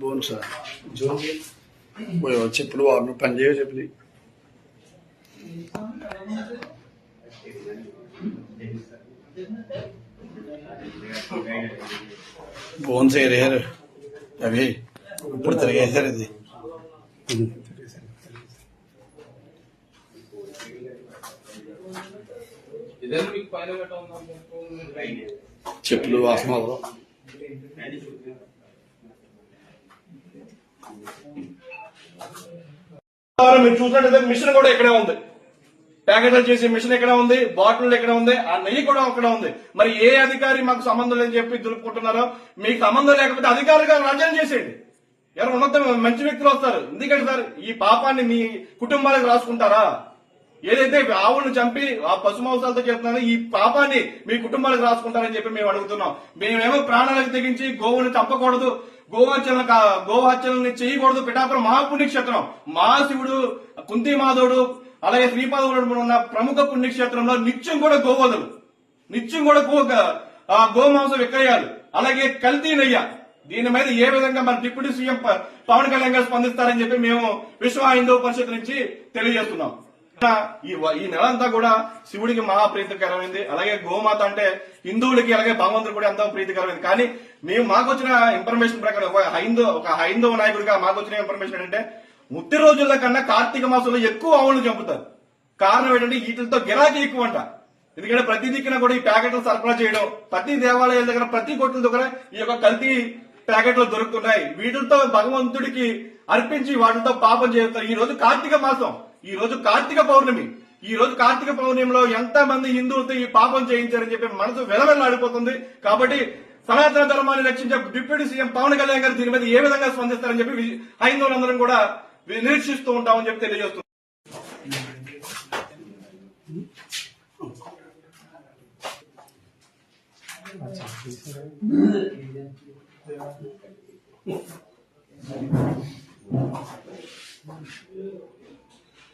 Bones Zoom చెప్పులు వాడిన పని చేయవు చెప్పులు బోన్స్ ఏరేయారు. అవి ఇప్పుడు తిరిగేసారు ఇది ఇదేనా మీకు పైన పెట్టాలి చెప్పులు వాసన వదలవు. ద్వారా మీరు చూసినట్లయితే మిషన్ కూడా ఇక్కడే ఉంది. ప్యాకెట్లు చేసే మిషన్ ఎక్కడ ఉంది బాటిల్ ఎక్కడ ఉంది ఆ నెయ్యి కూడా అక్కడ ఉంది. మరి ఏ అధికారి మాకు సంబంధం లేని చెప్పి దులుపుకుంటున్నారో మీకు సంబంధం లేకపోతే అధికారులుగా రాజ్యం చేసేయండి. ఎవరు ఉన్నత మంచి వ్యక్తులు వస్తారు. ఎందుకంటే సార్ ఈ పాపాన్ని మీ కుటుంబాలకు రాసుకుంటారా? ఏదైతే ఆవులను చంపి ఆ పశు మాంసాలతో చెప్తున్నారో ఈ పాపాన్ని మీ కుటుంబాలకు రాసుకుంటారని చెప్పి మేము అడుగుతున్నాం. మేమేమో ప్రాణాలకు తెగించి గోవుని చంపకూడదు గోహత్యలను కా- చేయకూడదు పిఠాపురం మహాపుణ్యక్షేత్రం. మహాశివుడు కుంతి మాధవుడు అలాగే శ్రీపాదవుడు ఉన్న ప్రముఖ పుణ్యక్షేత్రంలో నిత్యం కూడా గోవదులు నిత్యం కూడా గో ఆ గోమాంసం విక్రయాలు. అలాగే కల్తీ నెయ్య. దీని మీద ఏ విధంగా మన డిప్యూటీ సీఎం ప- పవన్ కళ్యాణ్ గారు స్పందిస్తారని చెప్పి మేము విశ్వ హిందూ పరిషత్ నుంచి తెలియజేస్తున్నాం. ఈ ఈ నెల అంతా కూడా శివుడికి మహాప్రీతికరమైంది. అలాగే గోమాత అంటే హిందువులకి అలాగే భగవంతుడు కూడా ఎంతో ప్రీతికరమైంది. కానీ మేము మాకు వచ్చిన ఇన్ఫర్మేషన్ ప్రకారం ఒక హైందో ఒక హైందవ నాయకుడిగా మాకు వచ్చిన ఇన్ఫర్మేషన్ ఏంటంటే ముత్తి రోజుల కన్నా కార్తీక మాసంలో ఎక్కువ ఆవులను చంపుతారు. కారణం ఏంటంటే వీటితో గిరాకీ ఎక్కువ అంట ఎందుకంటే ప్రతి దిక్కున కూడా ఈ ప్యాకెట్లు సరఫరా చేయడం ప్రతి దేవాలయాల దగ్గర ప్రతి కొట్ల దగ్గర ఈ యొక్క కల్తీ ప్యాకెట్లు దొరుకుతున్నాయి. వీటితో భగవంతుడికి అర్పించి వాటితో పాపం చేస్తారు. ఈ రోజు కార్తీక మాసం. ఈ రోజు కార్తీక పౌర్ణమి. ఈ రోజు కార్తీక పౌర్ణమిలో ఎంత మంది హిందువులతో ఈ పాపం చేయించారని చెప్పి మనసు వెలవెల్లాడిపోతుంది. కాబట్టి సనాతన ధర్మాన్ని రక్షించే డిప్యూటీ సీఎం పవన్ కళ్యాణ్ గారు దీని మీద ఏ విధంగా స్పందిస్తారని చెప్పి హైందవులందరం కూడా నిరీక్షిస్తూ ఉంటామని చెప్పి తెలియజేస్తున్నాం. Thank you.